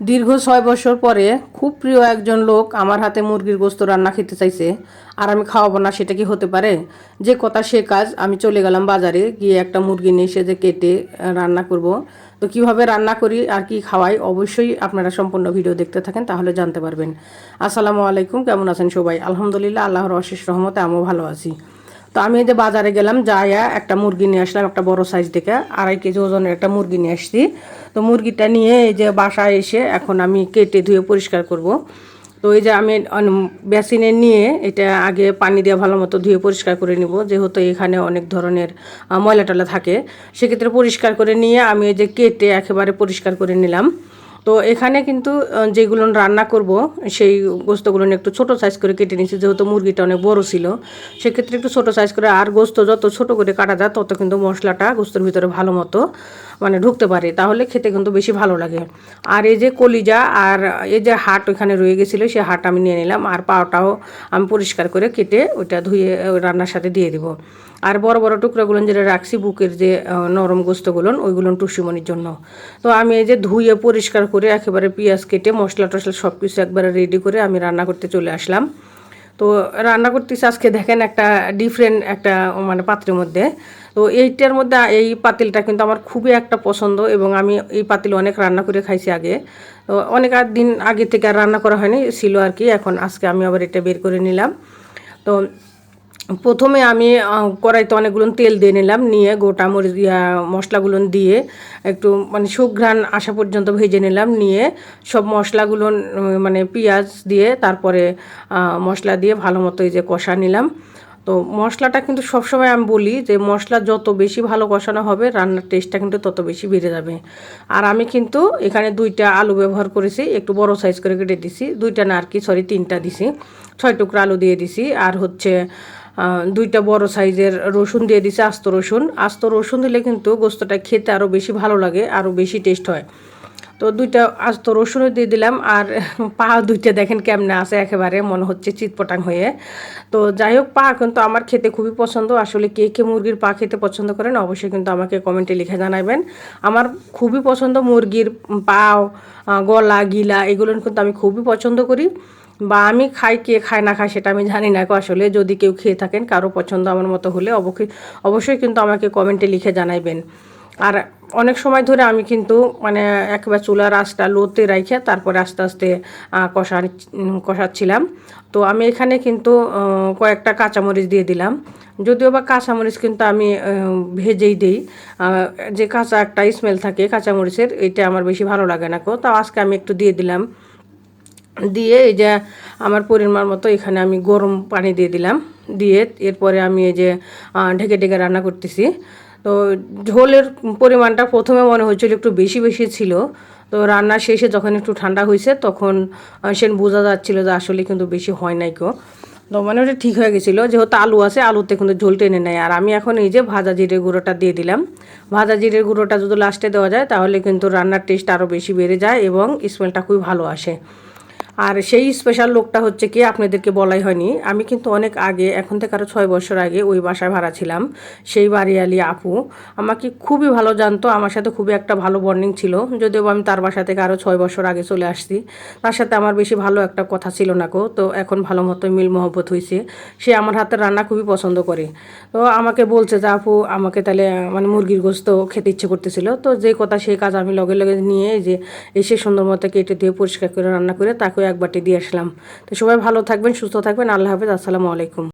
দীর্ঘ ছয় বছর পরে খুব প্রিয় একজন লোক আমার হাতে মুরগির গোস্ত রান্না খেতে চাইছে। আর আমি খাওয়াবো না, সেটা কি হতে পারে? যে কথা সে কাজ, আমি চলে গেলাম বাজারে, গিয়ে একটা মুরগি নিয়ে এসে যে কেটে রান্না করব। তো কীভাবে রান্না করি আর কি খাওয়াই, অবশ্যই আপনারা সম্পূর্ণ ভিডিও দেখতে থাকেন, তাহলে জানতে পারবেন। আসসালামু আলাইকুম, কেমন আছেন সবাই? আলহামদুলিল্লাহ, আল্লাহর অশেষ রহমতে আমিও ভালো আছি। তো আমি যে বাজারে গেলাম, যাইয়া একটা মুরগি নিয়ে আসলাম, একটা বড় সাইজ দেখে, আড়াই কেজি ওজনের একটা মুরগি নিয়ে আসছি। তো মুরগিটা নিয়ে এই যে বাসায় এসে এখন আমি কেটে ধুয়ে পরিষ্কার করব। তো এই যে আমি বেসিনে নিয়ে এটা আগে পানি দিয়ে ভালো মতো ধুয়ে পরিষ্কার করে নিব, যেহেতু এখানে অনেক ধরনের ময়লা টলা থাকে। সেক্ষেত্রে পরিষ্কার করে নিয়ে আমি এই যে কেটে একেবারে পরিষ্কার করে নিলাম। তো এখানে কিন্তু যেগুলো রান্না করব, সেই গোস্তগুলো একটু ছোট সাইজ করে কেটে নিয়েছি। যেহেতু মুরগিটা অনেক বড় ছিল, সেক্ষেত্রে একটু ছোট সাইজ করে, আর গোস্ত যত ছোট করে কাটা যায়, তত কিন্তু মশলাটা গোস্তর ভিতরে ভালো মতো মানে ঢুকতে পারে। তাহলে খেতে কিন্তু বেশি ভালো লাগে। আর এই যে কলিজা আর এই যে হাট ওখানে রয়ে গেছিল সেই হাট আমি নিয়ে নিলাম। আর পাওটাও আমি পরিষ্কার করে কেটে ওইটা ধুয়ে রান্নার সাথে দিয়ে দিব। আর বড় বড় টুকরাগুলো যেটা রাখছি বুকের যে নরম গোস্তগুলো, ওইগুলো টুসিমনির জন্য। তো আমি এই যে ধুয়ে পরিষ্কার করে একেবারে পেঁয়াজ কেটে, মশলা টশলা সব কিছু একবারে রেডি করে আমি রান্না করতে চলে আসলাম। তো রান্না করতেছি আজকে দেখেন একটা ডিফারেন্ট একটা মানে পাত্রের মধ্যে। তো এইটার মধ্যে, এই পাতিলটা কিন্তু আমার খুবই একটা পছন্দ এবং আমি এই পাতিল অনেক রান্না করে খাইছি আগে। তো অনেক আর দিন আগে থেকে আর রান্না করা হয়নি, ছিল আর কি। এখন আজকে আমি আবার এটা বের করে নিলাম। তো প্রথমে আমি কড়াইতে অনেকগুলো তেল দিয়ে নিলাম, নিয়ে গোটা মরিচ মশলাগুলো দিয়ে একটু মানে সুঘ্রাণ আসা পর্যন্ত ভেজে নিলাম, নিয়ে সব মশলাগুলো মানে পেঁয়াজ দিয়ে, তারপরে মশলা দিয়ে ভালো মতো এই যে কষা নিলাম। তো মশলাটা কিন্তু সবসময় আমি বলি যে, মশলা যত বেশি ভালো কষানো হবে, রান্নার টেস্টটা কিন্তু তত বেশি বেড়ে যাবে। আর আমি কিন্তু এখানে দুইটা আলু ব্যবহার করেছি, একটু বড় সাইজ করে কেটে দিছি, দুইটা না আর কি সরি তিনটা দিছি, ছয় টুকরা আলু দিয়ে দিছি, আর হচ্ছে দুইটা বড় সাইজের রসুন দিয়ে দিছি আস্ত রসুন। আস্ত রসুন দিলে কিন্তু গোস্তটা খেতে আরও বেশি ভালো লাগে আরও বেশি টেস্ট হয়। তো দুইটা আস্ত রসুনও দিয়ে দিলাম, আর পা দুইটা দেখেন কেমনে আছে একেবারে, মনে হচ্ছে চিৎপটাং হয়ে। তো যাই হোক, পা কিন্তু আমার খেতে খুবই পছন্দ। আসলে কে কে মুরগির পা খেতে পছন্দ করেন, অবশ্যই কিন্তু আমাকে কমেন্টে লিখে জানাবেন। আমার খুবই পছন্দ মুরগির পাও গলা, গিলা, এগুলো কিন্তু আমি খুবই পছন্দ করি। বা আমি খাই, কে খায়, না খায় সেটা আমি জানি না। আসলে যদি কেউ খেয়ে থাকেন, কারও পছন্দ আমার মতো হলে অবশ্যই কিন্তু আমাকে কমেন্টে লিখে জানাইবেন। আর অনেক সময় ধরে আমি কিন্তু মানে একবার চুলার আঁচটা লোতে রাইখে তারপরে আস্তে আস্তে কষা কষাচ্ছিলাম। তো আমি এখানে কিন্তু কয়েকটা কাঁচামরিচ দিয়ে দিলাম। যদিও বা কাঁচামরিচ কিন্তু আমি ভেজেই দিই। যে কাঁচা একটা স্মেল থাকে কাঁচামরিচের এটা আমার বেশি ভালো লাগে না কো তাও আজকে আমি একটু দিয়ে দিলাম। দিয়ে এই যে আমার পরিমাণ মতো এখানে আমি গরম পানি দিয়ে দিলাম। দিয়ে এরপরে আমি এই যে ঢেকে ঢেকে রান্না করতেছি। তো ঝোলের পরিমাণটা প্রথমে মনে হচ্ছিল একটু বেশি বেশি ছিল। তো রান্না শেষে যখন একটু ঠান্ডা হয়েছে তখন সে বোঝা যাচ্ছিল যে আসলে কিন্তু বেশি হয় নাই কো। তো মানে ওটা ঠিক হয়ে গেছিল। যেহেতু আলু আছে, আলুতে কিন্তু ঝোল টেনে নেয়। আর আমি এখন এই যে ভাজা জিরের গুঁড়োটা দিয়ে দিলাম। ভাজা জিরের গুঁড়োটা যদি লাস্টে দেওয়া যায় তাহলে কিন্তু রান্নার টেস্ট আরও বেশি বেড়ে যায় এবং স্মেলটা খুবই ভালো আসে। আর সেই স্পেশাল লোকটা হচ্ছে কি আপনাদেরকে বলাই হয়নি। আমি কিন্তু অনেক আগে, এখন থেকে আরও ছয় বছর আগে ওই বাসায় ভাড়া ছিলাম, সেই বাড়িয়ালি আপু। আমাকে খুবই ভালো জানতো, আমার সাথে খুবই একটা ভালো বর্নিং ছিল। যদিও আমি তার বাসা থেকে আরও ছয় বছর আগে চলে আসছি। তার সাথে আমার বেশি ভালো একটা কথা ছিল না কো তো এখন ভালো মতো মিল মহব্বত হয়েছে সে আমার হাতের রান্না খুবই পছন্দ করে। তো আমাকে বলছে যে, আপু, আমাকে তাহলে মানে মুরগির গোস্ত খেতে ইচ্ছে করতেছিল। তো যে কথা সেই কাজ আমি লগে লগে নিয়ে যে, এসে সুন্দর মতো কেটে দিয়ে পরিষ্কার করে রান্না করে তাকেও এক বাটি দিয়ে আসলাম। তো সবাই ভালো থাকবেন সুস্থ থাকবেন। আল্লাহ হাফেজ আসসালামু আলাইকুম।